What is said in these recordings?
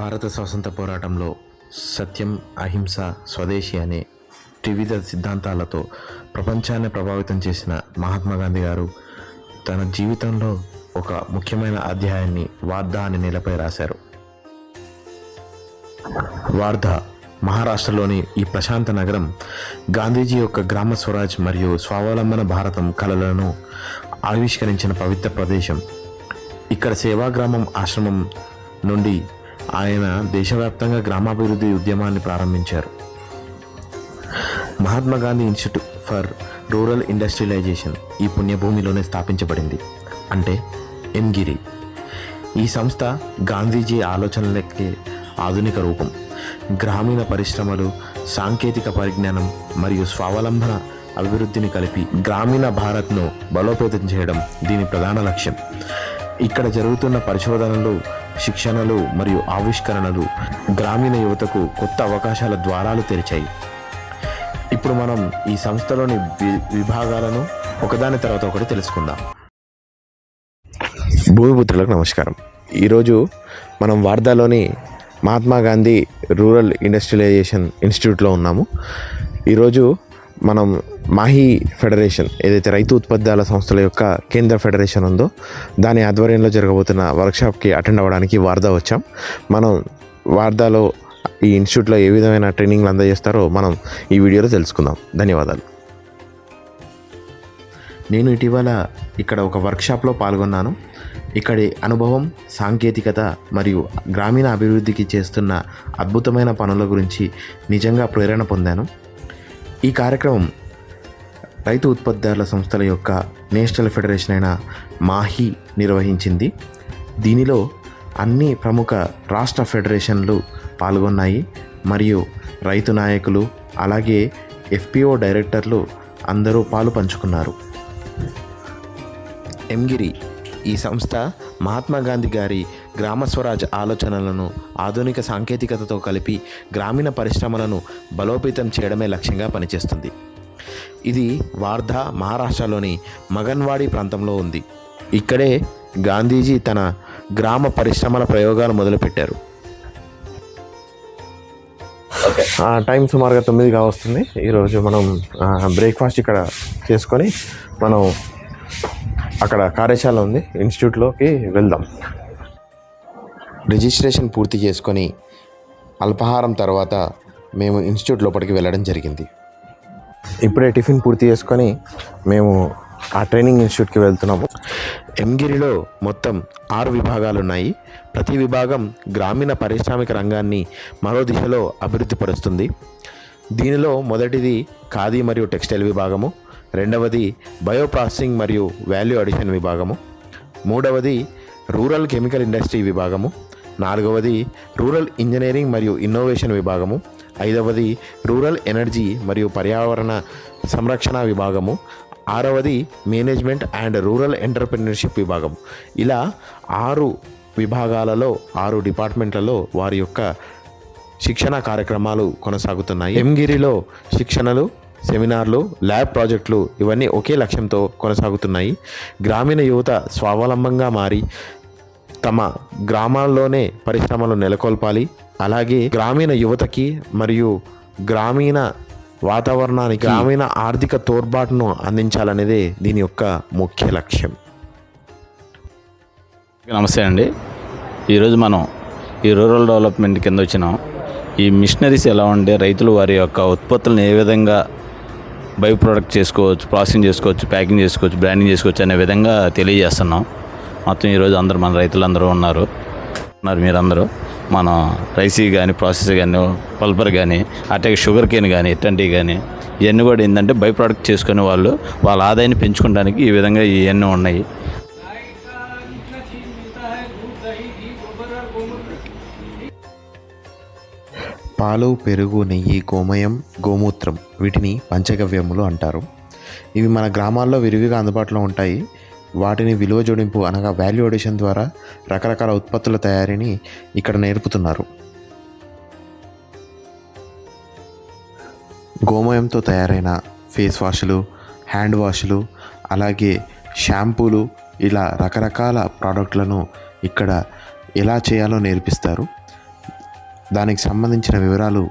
భారత స్వాతంత్ర పోరాటంలో సత్యం అహింస స్వదేశీ అనే త్రివిధ సిద్ధాంతాలతో ప్రపంచాన్ని ప్రభావితం చేసిన మహాత్మా గాంధీ గారు తన జీవితంలో ఒక ముఖ్యమైన అధ్యాయాన్ని వార్ధా అనే నెలపై రాశారు. వార్ధా మహారాష్ట్రలోని ఈ ప్రశాంత నగరం గాంధీజీ యొక్క గ్రామ స్వరాజ్ మరియు స్వావలంబన భారతం కళలను ఆవిష్కరించిన పవిత్ర ప్రదేశం. ఇక్కడ సేవాగ్రామం ఆశ్రమం నుండి ఆయన దేశవ్యాప్తంగా గ్రామాభివృద్ధి ఉద్యమాన్ని ప్రారంభించారు. Mahatma Gandhi institute for rural industrialisation ఈ పుణ్యభూమిలోనే స్థాపించబడింది. అంటే ఎంగిరి ఈ సంస్థ గాంధీజీ ఆలోచనలకి ఆధునిక రూపం గ్రామీణ పరిశ్రమలు సాంకేతిక పరిజ్ఞానం మరియు స్వావలంబన అభివృద్ధిని కలిపి గ్రామీణ భారత్ను బలోపేతం చేయడం దీని ప్రధాన లక్ష్యం. ఇక్కడ జరుగుతున్న పరిశోధనలు శిక్షణలు మరియు ఆవిష్కరణలు గ్రామీణ యువతకు కొత్త అవకాశాల ద్వారాలు తెరిచాయి. ఇప్పుడు మనం ఈ సంస్థలోని వి- విభాగాలను ఒకదాని తర్వాత ఒకటి తెలుసుకుందాం. భూమిపుత్రులకు నమస్కారం. ఈరోజు మనం వార్దాలోని మహాత్మా గాంధీ రూరల్ ఇండస్ట్రియలైజేషన్ ఇన్స్టిట్యూట్లో ఉన్నాము. ఈరోజు మనం మాహీ ఫెడరేషన్ ఏదైతే రైతు ఉత్పత్తిదారుల సంస్థల యొక్క కేంద్ర ఫెడరేషన్ ఉందో దాని ఆధ్వర్యంలో జరగబోతున్న వర్క్షాప్కి అటెండ్ అవ్వడానికి వార్దా వచ్చాం. మనం వార్దాలో ఈ ఇన్స్టిట్యూట్లో ఏ విధమైన ట్రైనింగ్లు అందజేస్తారో మనం ఈ వీడియోలో తెలుసుకుందాం. ధన్యవాదాలు. నేను ఇటీవల ఇక్కడ ఒక వర్క్షాప్లో పాల్గొన్నాను. ఇక్కడి అనుభవం సాంకేతికత మరియు గ్రామీణ అభివృద్ధికి చేస్తున్న అద్భుతమైన పనుల గురించి నిజంగా ప్రేరణ పొందాను. ఈ కార్యక్రమం రైతు ఉత్పత్తిదారుల సంస్థల యొక్క నేషనల్ ఫెడరేషన్ అయిన మాహి నిర్వహించింది. దీనిలో అన్ని ప్రముఖ రాష్ట్ర ఫెడరేషన్లు పాల్గొన్నాయి. మరియు రైతు నాయకులు అలాగే ఎఫ్పిఓ డైరెక్టర్లు అందరూ పాలు పంచుకున్నారు. ఎంగిరి ఈ సంస్థ మహాత్మా గాంధీ గారి గ్రామ స్వరాజ్ ఆలోచనలను ఆధునిక సాంకేతికతతో కలిపి గ్రామీణ పరిశ్రమలను బలోపేతం చేయడమే లక్ష్యంగా పనిచేస్తుంది. ఇది వార్ధా మహారాష్ట్రలోని మగన్వాడి ప్రాంతంలో ఉంది. ఇక్కడే గాంధీజీ తన గ్రామ పరిశ్రమల ప్రయోగాలు మొదలుపెట్టారు. ఆ, టైం సుమారుగా తొమ్మిది కావస్తుంది ఈరోజు మనం బ్రేక్ఫాస్ట్ ఇక్కడ చేసుకొని మనం అక్కడ కార్యశాల ఉంది. ఇన్స్టిట్యూట్లోకి వెళ్దాం. రిజిస్ట్రేషన్ పూర్తి చేసుకొని అల్పాహారం తర్వాత మేము ఇన్స్టిట్యూట్ లోపలికి వెళ్ళడం జరిగింది. ఇప్పుడే టిఫిన్ పూర్తి చేసుకొని మేము ఆ ట్రైనింగ్ ఇన్స్టిట్యూట్కి వెళ్తున్నాము. ఎంగిరిలో మొత్తం ఆరు విభాగాలు ఉన్నాయి ప్రతి విభాగం గ్రామీణ పారిశ్రామిక రంగాన్ని మరో దిశలో అభివృద్ధి పరుస్తుంది. దీనిలో మొదటిది ఖాదీ మరియు టెక్స్టైల్ విభాగము రెండవది బయోప్రాసెసింగ్ మరియు వాల్యూ అడిషన్ విభాగము మూడవది రూరల్ కెమికల్ ఇండస్ట్రీ విభాగము నాలుగవది రూరల్ ఇంజనీరింగ్ మరియు ఇన్నోవేషన్ విభాగము. ఐదవది రూరల్ ఎనర్జీ మరియు పర్యావరణ సంరక్షణ విభాగము. ఆరవది మేనేజ్మెంట్ అండ్ రూరల్ ఎంటర్ప్రెన్యూర్షిప్ విభాగం ఇలా ఆరు విభాగాలలో ఆరు డిపార్ట్మెంట్లలో వారి యొక్క శిక్షణ కార్యక్రమాలు కొనసాగుతున్నాయి. ఎంగిరిలో శిక్షణలు సెమినార్లు ల్యాబ్ ప్రాజెక్టులు ఇవన్నీ ఒకే లక్ష్యంతో కొనసాగుతున్నాయి. గ్రామీణ యువత స్వావలంబంగా మారి తమ గ్రామాల్లోనే పరిశ్రమలు నెలకొల్పాలి. అలాగే గ్రామీణ యువతకి మరియు గ్రామీణ వాతావరణానికి గ్రామీణ ఆర్థిక తోడ్పాటును అందించాలనేదే దీని యొక్క ముఖ్య లక్ష్యం. నమస్తే అండి. ఈరోజు మనం ఈ రూరల్ డెవలప్మెంట్ కింద వచ్చినాం. ఈ మిషనరీస్ ఎలా ఉంటే రైతులు వారి యొక్క ఉత్పత్తులను ఏ విధంగా బై ప్రోడక్ట్ చేసుకోవచ్చు ప్రాసెసింగ్ చేసుకోవచ్చు ప్యాకింగ్ చేసుకోవచ్చు బ్రాండింగ్ చేసుకోవచ్చు అనే విధంగా తెలియజేస్తున్నాం. మొత్తం ఈరోజు అందరూ మన రైతులందరూ ఉన్నారు. ఉన్నారు మీరందరూ. మన రైసీ కానీ ప్రాసెస్ కానీ పల్పర్ కానీ అట్లాగే షుగర్ కేన్ కానీ ఇట్లాంటివి కానీ ఇవన్నీ కూడా ఏంటంటే బై ప్రోడక్ట్ చేసుకునే వాళ్ళు వాళ్ళ ఆదాయాన్ని పెంచుకోవడానికి ఈ విధంగా ఇవన్నీ ఉన్నాయి. పాలు పెరుగు నెయ్యి గోమయం గోమూత్రం వీటిని పంచగవ్యములు అంటారు. ఇవి మన గ్రామాల్లో విరివిగా అందుబాటులో ఉంటాయి. వాటిని విలువ జోడింపు అనగా వాల్యూ అడిషన్ ద్వారా రకరకాల ఉత్పత్తుల తయారీని ఇక్కడ నేర్పుతున్నారు. గోమయంతో తయారైన ఫేస్ వాష్లు హ్యాండ్ వాష్లు అలాగే షాంపూలు ఇలా రకరకాల ప్రోడక్ట్లను ఇక్కడ ఎలా చేయాలో నేర్పిస్తారు. దానికి సంబంధించిన వివరాలు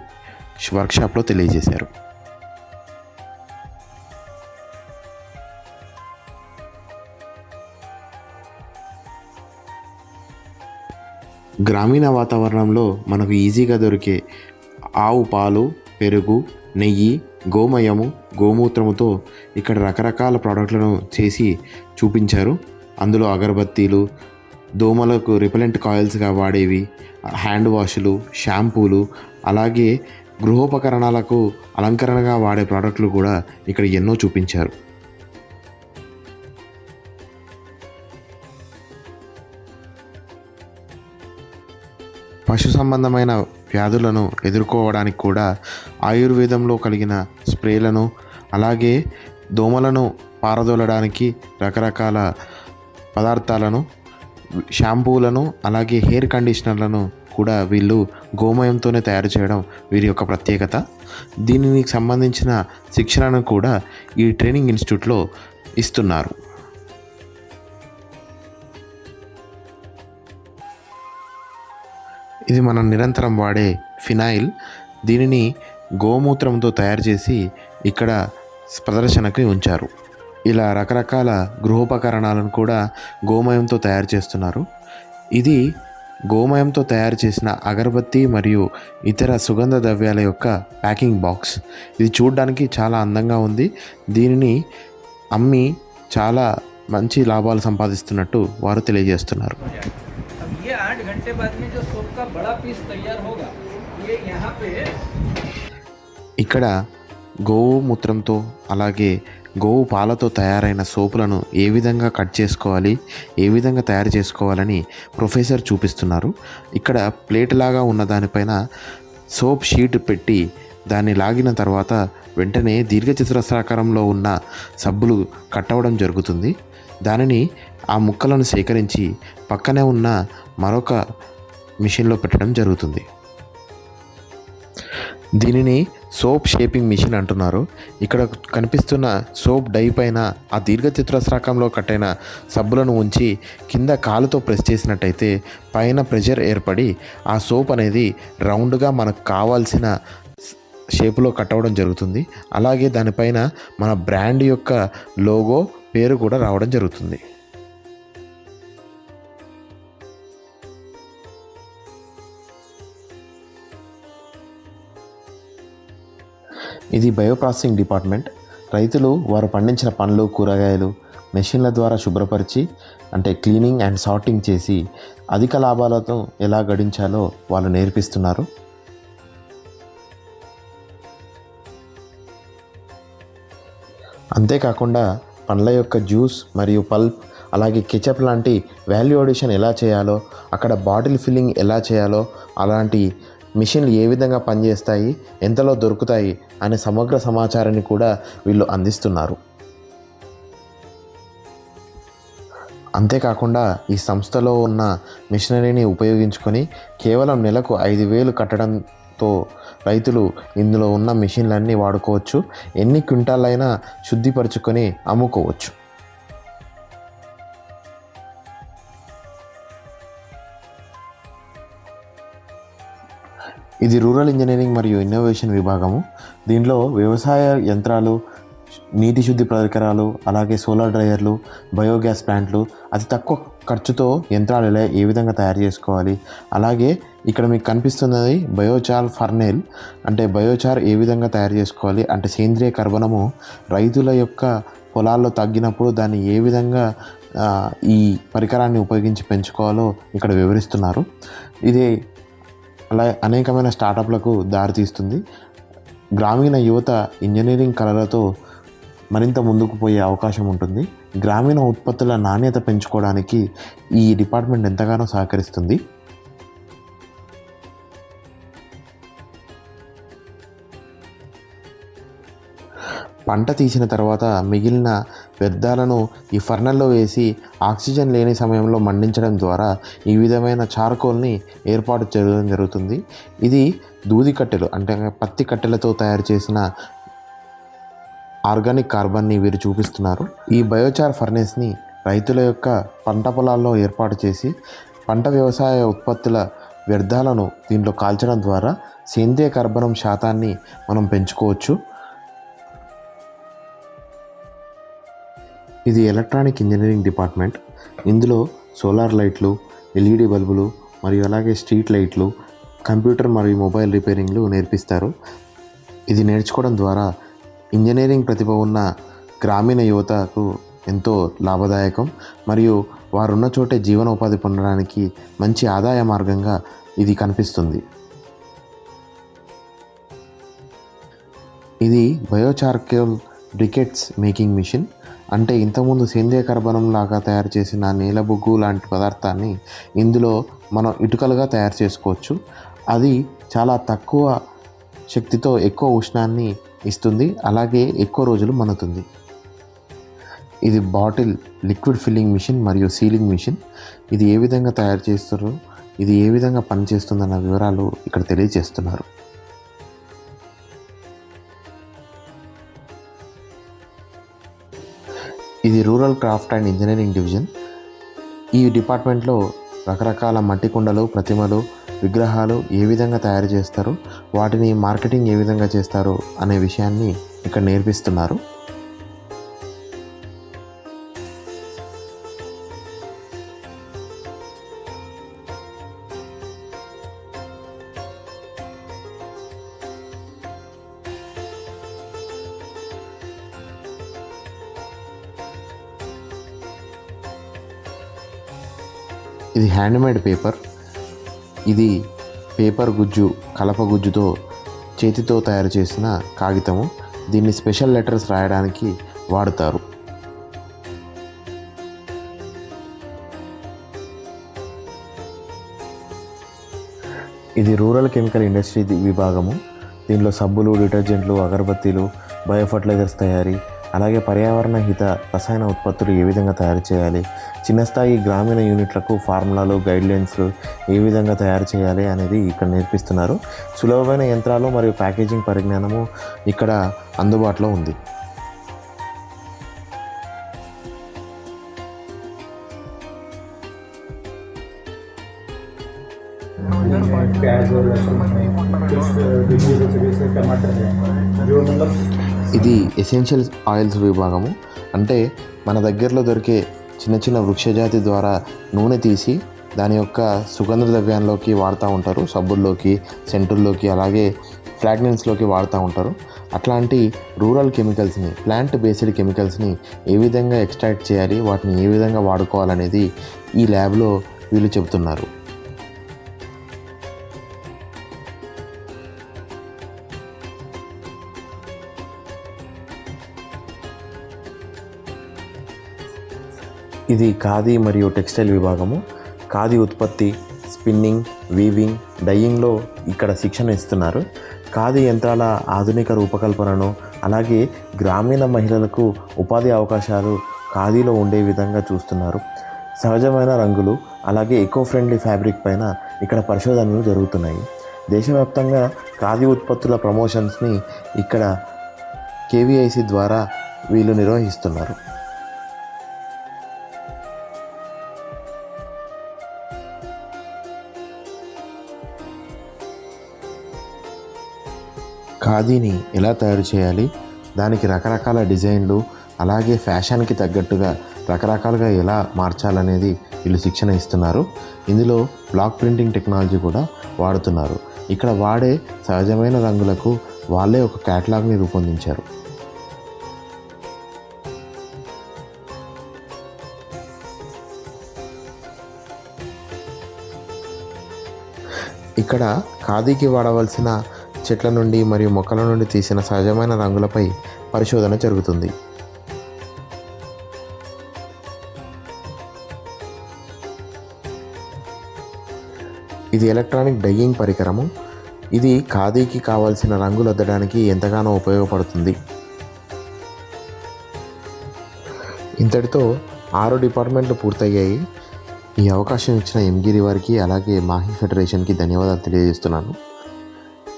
వర్క్షాప్లో తెలియజేశారు. గ్రామీణ వాతావరణంలో మనకు ఈజీగా దొరికే ఆవు పాలు పెరుగు నెయ్యి గోమయము గోమూత్రముతో ఇక్కడ రకరకాల ప్రోడక్ట్లను చేసి చూపించారు. అందులో అగరబత్తీలు దోమలకు రిపెలెంట్ కాయిల్స్గా వాడేవి హ్యాండ్ వాషులు షాంపూలు అలాగే గృహోపకరణాలకు అలంకరణగా వాడే ప్రోడక్ట్లు కూడా ఇక్కడ ఎన్నో చూపించారు. పశు సంబంధమైన వ్యాధులను ఎదుర్కోవడానికి కూడా ఆయుర్వేదంలో కలిగిన స్ప్రేలను అలాగే దోమలను పారదోలడానికి రకరకాల పదార్థాలను షాంపూలను అలాగే హెయిర్ కండిషనర్లను కూడా వీళ్ళు గోమయంతోనే తయారు చేయడం వీరి యొక్క ప్రత్యేకత. దీనికి సంబంధించిన శిక్షణను కూడా ఈ ట్రైనింగ్ ఇన్స్టిట్యూట్లో ఇస్తున్నారు. ఇది మనం నిరంతరం వాడే ఫినాయిల్. దీనిని గోమూత్రంతో తయారు చేసి ఇక్కడ ప్రదర్శనకి ఉంచారు. ఇలా రకరకాల గృహోపకరణాలను కూడా గోమయంతో తయారు చేస్తున్నారు. ఇది గోమయంతో తయారు చేసిన అగరబత్తి మరియు ఇతర సుగంధ ద్రవ్యాల యొక్క ప్యాకింగ్ బాక్స్. ఇది చూడడానికి చాలా అందంగా ఉంది. దీనిని అమ్మి చాలా మంచి లాభాలు సంపాదిస్తున్నట్టు వారు తెలియజేస్తున్నారు. अब ये आठ घंटे बाद में जो सोप का बड़ा पीस तैयार होगा ये यहाँ पे ఇక్కడ గోవు మూత్రంతో అలాగే గోవు పాలతో తయారైన సోపులను ఏ విధంగా కట్ చేసుకోవాలి ఏ విధంగా తయారు చేసుకోవాలని ప్రొఫెసర్ చూపిస్తున్నారు ఇక్కడ ప్లేట్ లాగా ఉన్న దానిపైన సోప్ షీట్ పెట్టి దాన్ని లాగిన తర్వాత వెంటనే దీర్ఘచతురస్రాకారంలో ఉన్న సబ్బులు కట్టవడం జరుగుతుంది దానిని ఆ ముక్కలను సేకరించి పక్కనే ఉన్న మరొక మిషన్లో పెట్టడం జరుగుతుంది. దీనిని సోప్ షేపింగ్ మిషన్ అంటున్నారు. ఇక్కడ కనిపిస్తున్న సోప్ డై పైన ఆ దీర్ఘచతురస్రాకంలో కట్టైన సబ్బులను ఉంచి కింద కాలుతో ప్రెస్ చేసినట్టయితే పైన ప్రెషర్ ఏర్పడి ఆ సోప్ అనేది రౌండ్గా మనకు కావాల్సిన షేపులో కట్టవడం జరుగుతుంది. అలాగే దానిపైన మన బ్రాండ్ యొక్క లోగో పేరు కూడా రావడం జరుగుతుంది. ఇది బయోప్రాసెసింగ్ డిపార్ట్మెంట్. రైతులు వారు పండించిన పండ్లు కూరగాయలు మెషిన్ల ద్వారా శుభ్రపరిచి అంటే క్లీనింగ్ అండ్ సార్టింగ్ చేసి అధిక లాభాలతో ఎలా గడించాలో వాళ్ళు నేర్పిస్తున్నారు. అంతేకాకుండా పండ్ల యొక్క జ్యూస్ మరియు పల్ప్ అలాగే కెచప్ లాంటి వాల్యూ అడిషన్ ఎలా చేయాలో అక్కడ బాటిల్ ఫిల్లింగ్ ఎలా చేయాలో అలాంటి మిషన్లు ఏ విధంగా పనిచేస్తాయి ఎంతలో దొరుకుతాయి అనే సమగ్ర సమాచారాన్ని కూడా వీళ్ళు అందిస్తున్నారు. అంతేకాకుండా ఈ సంస్థలో ఉన్న మిషనరీని ఉపయోగించుకొని కేవలం నెలకు ఐదు వేలు కట్టడంతో రైతులు ఇందులో ఉన్న మిషన్లన్నీ వాడుకోవచ్చు ఎన్ని క్వింటాలైనా శుద్ధిపరచుకొని అమ్ముకోవచ్చు. ఇది రూరల్ ఇంజనీరింగ్ మరియు ఇన్నోవేషన్ విభాగము. దీనిలో వ్యవసాయ యంత్రాలు నీటి శుద్ధి పరికరాలు అలాగే సోలార్ డ్రైయర్లు బయోగ్యాస్ ప్లాంట్లు అతి తక్కువ ఖర్చుతో యంత్రాలు ఎలా ఏ విధంగా తయారు చేసుకోవాలి. అలాగే ఇక్కడ మీకు కనిపిస్తున్నది బయోచార్ ఫర్నేల్. అంటే బయోచార్ ఏ విధంగా తయారు చేసుకోవాలి అంటే సేంద్రియ కర్బనము రైతుల యొక్క పొలాల్లో తగ్గినప్పుడు దాన్ని ఏ విధంగా ఈ పరికరాన్ని ఉపయోగించి పెంచుకోవాలో ఇక్కడ వివరిస్తున్నారు. ఇది అలా అనేకమైన స్టార్టప్లకు దారితీస్తుంది గ్రామీణ యువత ఇంజనీరింగ్ కళలతో మరింత ముందుకు పోయే అవకాశం ఉంటుంది. గ్రామీణ ఉత్పత్తుల నాణ్యత పెంచుకోవడానికి ఈ డిపార్ట్మెంట్ ఎంతగానో సహకరిస్తుంది. పంట తీసిన తర్వాత మిగిలిన వ్యర్థాలను ఈ ఫర్నల్లో వేసి ఆక్సిజన్ లేని సమయంలో మండించడం ద్వారా ఈ విధమైన చార్కోల్ని ఏర్పాటు చేయడం జరుగుతుంది. ఇది దూది కట్టెలు అంటే పత్తి కట్టెలతో తయారు చేసిన ఆర్గానిక్ కార్బన్ని వీరు చూపిస్తున్నారు. ఈ బయోచార్ ఫర్నేస్ని రైతుల యొక్క పంట పొలాల్లో ఏర్పాటు చేసి పంట వ్యవసాయ ఉత్పత్తుల వ్యర్థాలను దీంట్లో కాల్చడం ద్వారా సేంద్రియ కర్బనం శాతాన్ని మనం పెంచుకోవచ్చు. ఇది ఎలక్ట్రానిక్ ఇంజనీరింగ్ డిపార్ట్మెంట్ ఇందులో సోలార్ లైట్లు ఎల్ఈడి బల్బులు మరియు అలాగే స్ట్రీట్ లైట్లు కంప్యూటర్ మరియు మొబైల్ రిపేరింగ్లు నేర్పిస్తారు. ఇది నేర్చుకోవడం ద్వారా ఇంజనీరింగ్ ప్రతిభ ఉన్న గ్రామీణ యువతకు ఎంతో లాభదాయకం మరియు వారున్న చోటే జీవనోపాధి పొందడానికి మంచి ఆదాయ మార్గంగా ఇది కనిపిస్తుంది. ఇది బయోచార్కోల్ బ్రికెట్స్ మేకింగ్ మిషన్ అంటే ఇంతకుముందు సేంద్రియ కర్బనం లాగా తయారు చేసిన నేల బొగ్గు లాంటి పదార్థాన్ని ఇందులో మనం ఇటుకలుగా తయారు చేసుకోవచ్చు. అది చాలా తక్కువ శక్తితో ఎక్కువ ఉష్ణాన్ని ఇస్తుంది అలాగే ఎక్కువ రోజులు మన్నుతుంది. ఇది బాటిల్ లిక్విడ్ ఫిల్లింగ్ మిషన్ మరియు సీలింగ్ మిషన్. ఇది ఏ విధంగా తయారు చేస్తారో ఇది ఏ విధంగా పనిచేస్తుందన్న వివరాలు ఇక్కడ తెలియజేస్తున్నారు. ఇది rural craft and engineering division. ఈ డిపార్ట్మెంట్లో రకరకాల మట్టి కుండలు ప్రతిమలు విగ్రహాలు ఏ విధంగా తయారు చేస్తారు వాటిని మార్కెటింగ్ ఏ విధంగా చేస్తారు అనే విషయాన్ని ఇక్కడ నేర్పిస్తున్నారు. ఇది హ్యాండ్మేడ్ పేపర్ ఇది పేపర్ గుజ్జు కలప గుజ్జుతో చేతితో తయారు చేసిన కాగితము. దీన్ని స్పెషల్ లెటర్స్ రాయడానికి వాడుతారు. ఇది రూరల్ కెమికల్ ఇండస్ట్రీ విభాగము. దీనిలో సబ్బులు డిటర్జెంట్లు అగరబత్తీలు బయో ఫర్టిలైజర్స్ తయారీ అలాగే పర్యావరణ హిత రసాయన ఉత్పత్తులు ఏ విధంగా తయారు చేయాలి? చిన్న స్థాయి గ్రామీణ యూనిట్లకు ఫార్ములాలు గైడ్లైన్స్లు ఏ విధంగా తయారు చేయాలి అనేది ఇక్కడ నేర్పిస్తున్నారు. సులభమైన యంత్రాలు మరియు ప్యాకేజింగ్ పరిజ్ఞానము ఇక్కడ అందుబాటులో ఉంది. ఎసెన్షియల్ ఆయిల్స్ విభాగము. అంటే మన దగ్గరలో దొరికే చిన్న చిన్న వృక్షజాతి ద్వారా నూనె తీసి దాని యొక్క సుగంధ ద్రవ్యాల్లోకి వాడుతూ ఉంటారు. సబ్బుల్లోకి సెంటుల్లోకి అలాగే ఫ్రాగ్నెన్స్లోకి వాడుతూ ఉంటారు. అట్లాంటి రూరల్ కెమికల్స్ని ప్లాంట్ బేస్డ్ కెమికల్స్ని ఏ విధంగా ఎక్స్ట్రాక్ట్ చేయాలి? వాటిని ఏ విధంగా వాడుకోవాలనేది ఈ ల్యాబ్లో వీళ్ళు చెబుతున్నారు. ఇది ఖాదీ మరియు టెక్స్టైల్ విభాగము. ఖాదీ ఉత్పత్తి స్పిన్నింగ్ వీవింగ్ డయ్యింగ్లో ఇక్కడ శిక్షణ ఇస్తున్నారు. ఖాదీ యంత్రాల ఆధునిక రూపకల్పనను అలాగే గ్రామీణ మహిళలకు ఉపాధి అవకాశాలు ఖాదీలో ఉండే విధంగా చూస్తున్నారు. సహజమైన రంగులు అలాగే ఎకో ఫ్రెండ్లీ ఫ్యాబ్రిక్ పైన ఇక్కడ పరిశోధనలు జరుగుతున్నాయి. దేశవ్యాప్తంగా ఖాదీ ఉత్పత్తుల ప్రమోషన్స్ని ఇక్కడ కేవీఐసి ద్వారా వీళ్ళు నిర్వహిస్తున్నారు. ఖాదీని ఎలా తయారు చేయాలి? దానికి రకరకాల డిజైన్లు అలాగే ఫ్యాషన్కి తగ్గట్టుగా రకరకాలుగా ఎలా మార్చాలనేది వీళ్ళు శిక్షణ ఇస్తున్నారు. ఇందులో బ్లాక్ ప్రింటింగ్ టెక్నాలజీ కూడా వాడుతున్నారు. ఇక్కడ వాడే సహజమైన రంగులకు వాళ్ళే ఒక క్యాటలాగ్ని రూపొందించారు. ఇక్కడ ఖాదీకి వాడవలసిన చెట్ల నుండి మరియు మొక్కల నుండి తీసిన సహజమైన రంగులపై పరిశోధన జరుగుతుంది. ఇది ఎలక్ట్రానిక్ డయ్యింగ్ పరికరము. ఇది ఖాదీకి కావాల్సిన రంగులు అద్దడానికి ఎంతగానో ఉపయోగపడుతుంది. ఇంతటితో ఆరు డిపార్ట్మెంట్లు పూర్తయ్యాయి. ఈ అవకాశం ఇచ్చిన ఎంగిరి వారికి అలాగే మాహి ఫెడరేషన్కి ధన్యవాదాలు తెలియజేస్తున్నాను.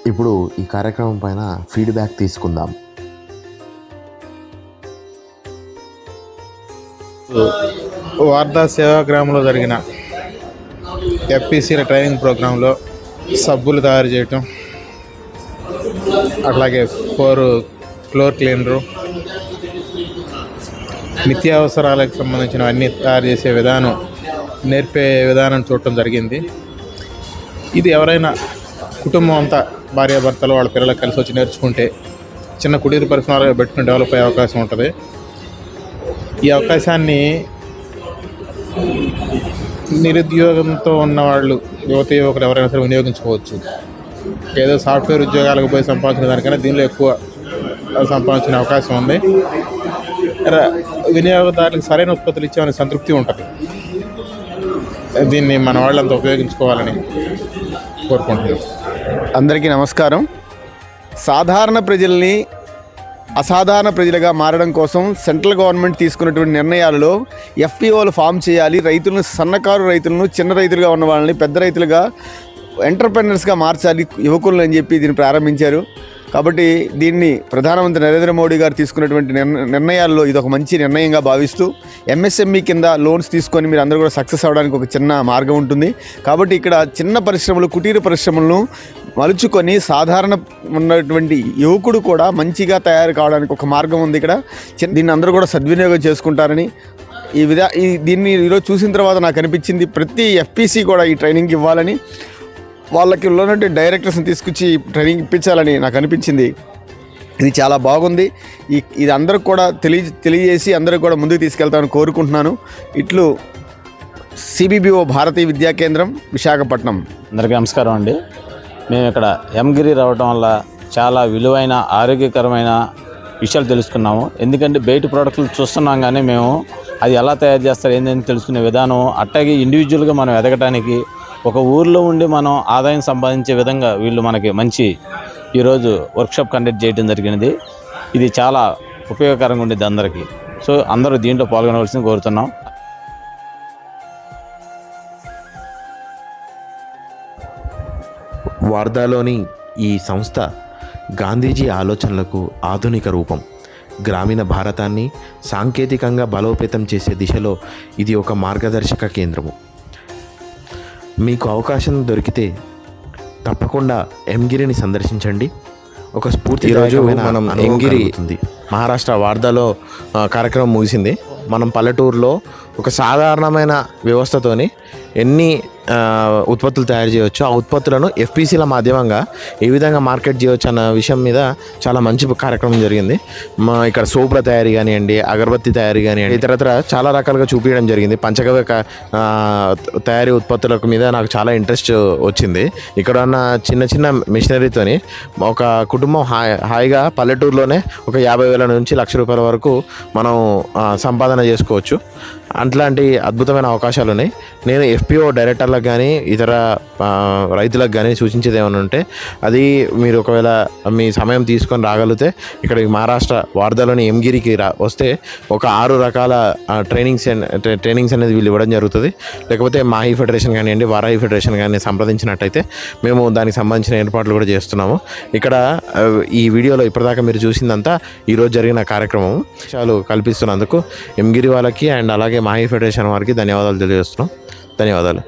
ఇప్పుడు ఈ కార్యక్రమం పైన ఫీడ్బ్యాక్ తీసుకుందాం. వార్తా సేవాగ్రామంలో జరిగిన ఎఫ్పిసిల ట్రైనింగ్ ప్రోగ్రాంలో సబ్బులు తయారు చేయటం అట్లాగే ఫోర్ ఫ్లోర్ క్లీనరు నిత్యావసరాలకు సంబంధించిన అన్ని తయారు చేసే విధానం నేర్పే విధానం చూడటం జరిగింది. ఇది ఎవరైనా కుటుంబం అంతా భార్యాభర్తలు వాళ్ళ పిల్లలకు కలిసి వచ్చి నేర్చుకుంటే చిన్న కుటీర పరిశ్రమలు పెట్టుకుని డెవలప్ అయ్యే అవకాశం ఉంటుంది. ఈ అవకాశాన్ని నిరుద్యోగంతో ఉన్నవాళ్ళు యువత యువకులు ఎవరైనా సరే వినియోగించుకోవచ్చు. ఏదో సాఫ్ట్వేర్ ఉద్యోగాలకు పోయి సంపాదించిన దానికన్నా దీనిలో ఎక్కువ సంపాదించిన అవకాశం ఉంది. వినియోగదారులకు సరైన ఉత్పత్తులు ఇచ్చామని సంతృప్తి ఉంటుంది. దీన్ని మన వాళ్ళంతా ఉపయోగించుకోవాలని కోరుకుంటున్నాను అందరికీ నమస్కారం. సాధారణ ప్రజల్ని అసాధారణ ప్రజలుగా మారడం కోసం సెంట్రల్ గవర్నమెంట్ తీసుకున్నటువంటి నిర్ణయాలలో ఎఫ్పిఓలు ఫామ్ చేయాలి రైతులను సన్నకారు రైతులను చిన్న రైతులుగా ఉన్న వాళ్ళని పెద్ద రైతులుగా ఎంటర్ప్రెనర్స్గా మార్చాలి యువకులను అని చెప్పి దీన్ని ప్రారంభించారు. కాబట్టి దీన్ని ప్రధానమంత్రి నరేంద్ర మోడీ గారు తీసుకున్నటువంటి నిర్ణ- నిర్ణయాల్లో ఇది ఒక మంచి నిర్ణయంగా భావిస్తూ ఎంఎస్ఎంఈ కింద లోన్స్ తీసుకొని మీరు అందరూ కూడా సక్సెస్ అవ్వడానికి ఒక చిన్న మార్గం ఉంటుంది. కాబట్టి ఇక్కడ చిన్న పరిశ్రమలు కుటీర పరిశ్రమలను మలుచుకొని సాధారణ ఉన్నటువంటి యువకుడు కూడా మంచిగా తయారు కావడానికి ఒక మార్గం ఉంది ఇక్కడ. దీన్ని అందరూ కూడా సద్వినియోగం చేసుకుంటారని ఈ విధా ఈ దీన్ని ఈరోజు చూసిన తర్వాత నాకు అనిపించింది. ప్రతి ఎఫ్పిసి కూడా ఈ ట్రైనింగ్ ఇవ్వాలని వాళ్ళకి ఉన్నటువంటి డైరెక్టర్స్ని తీసుకొచ్చి ట్రైనింగ్ ఇప్పించాలని నాకు అనిపించింది. ఇది చాలా బాగుంది. ఈ ఇది అందరికి కూడా తెలియ తెలియజేసి అందరికి కూడా ముందుకు తీసుకెళ్తామని కోరుకుంటున్నాను. ఇట్లు సిబిబిఓ భారతీయ విద్యా కేంద్రం విశాఖపట్నం. అందరికీ నమస్కారం అండి. మేము ఇక్కడ ఎంగిరి రావడం వల్ల చాలా విలువైన ఆరోగ్యకరమైన విషయాలు తెలుసుకున్నాము. ఎందుకంటే బయట ప్రోడక్ట్లు చూస్తున్నాం కానీ మేము అది ఎలా తయారు చేస్తారు ఏంటని తెలుసుకునే విధానం అట్టాగే ఇండివిజువల్గా మనం ఎదగటానికి ఒక ఊర్లో ఉండి మనం ఆదాయం సంపాదించే విధంగా వీళ్ళు మనకి మంచి ఈరోజు వర్క్షాప్ కండక్ట్ చేయడం జరిగినది. ఇది చాలా ఉపయోగకరంగా ఉండేది అందరికీ. సో అందరూ దీంట్లో పాల్గొనవలసింది కోరుతున్నాం. వార్దాలోని ఈ సంస్థ గాంధీజీ ఆలోచనలకు ఆధునిక రూపం. గ్రామీణ భారతాన్ని సాంకేతికంగా బలోపేతం చేసే దిశలో ఇది ఒక మార్గదర్శక కేంద్రము. మీకు అవకాశం దొరికితే తప్పకుండా ఎంగిరిని సందర్శించండి. ఒక స్ఫూర్తి ఈరోజు మనం ఎంగిరి మహారాష్ట్ర వార్దాలో ఆ, కార్యక్రమం ముగిసింది. మనం పల్లెటూరులో ఒక సాధారణమైన వ్యవస్థతోని ఎన్ని ఉత్పత్తులు తయారు చేయవచ్చు. ఆ ఉత్పత్తులను ఎఫ్పిసిల మాధ్యమంగా ఏ విధంగా మార్కెట్ చేయవచ్చు అన్న విషయం మీద చాలా మంచి కార్యక్రమం జరిగింది. మా ఇక్కడ సోపుల తయారీ కానివ్వండి అగరబత్తి తయారీ కానివ్వండి ఇతరత్ర చాలా రకాలుగా చూపించడం జరిగింది. పంచగవ్య తయారీ ఉత్పత్తులకు మీద నాకు చాలా ఇంట్రెస్ట్ వచ్చింది. ఇక్కడ ఉన్న చిన్న చిన్న మిషనరీతోని ఒక కుటుంబం హాయ్ హాయిగా పల్లెటూరులోనే ఒక యాభై వేల నుంచి లక్ష రూపాయల వరకు మనం సంపాదన చేసుకోవచ్చు. అట్లాంటి అద్భుతమైన అవకాశాలు ఉన్నాయి నేను ఎఫ్పిఓ ఫార్మర్లకు కానీ ఇతర రైతులకు కానీ సూచించేది ఏమైనా ఉంటే అది మీరు ఒకవేళ మీ సమయం తీసుకొని రాగలిగితే ఇక్కడ మహారాష్ట్ర వార్దలోని ఎంగిరికి రా వస్తే ఒక ఆరు రకాల ట్రైనింగ్స్ ట్రైనింగ్స్ అనేది వీళ్ళు ఇవ్వడం జరుగుతుంది. లేకపోతే మాహీ ఫెడరేషన్ కానివ్వండి వారాహి ఫెడరేషన్ కానీ సంప్రదించినట్టయితే మేము దానికి సంబంధించిన ఏర్పాట్లు కూడా చేస్తున్నాము. ఇక్కడ ఈ వీడియోలో ఇప్పటిదాకా మీరు చూసిందంతా ఈరోజు జరిగిన కార్యక్రమం. విషయాలు కల్పిస్తున్నందుకు ఎంగిరి వాళ్ళకి అండ్ అలాగే మాహీ ఫెడరేషన్ వారికి ధన్యవాదాలు తెలియజేస్తున్నాం. ధన్యవాదాలు.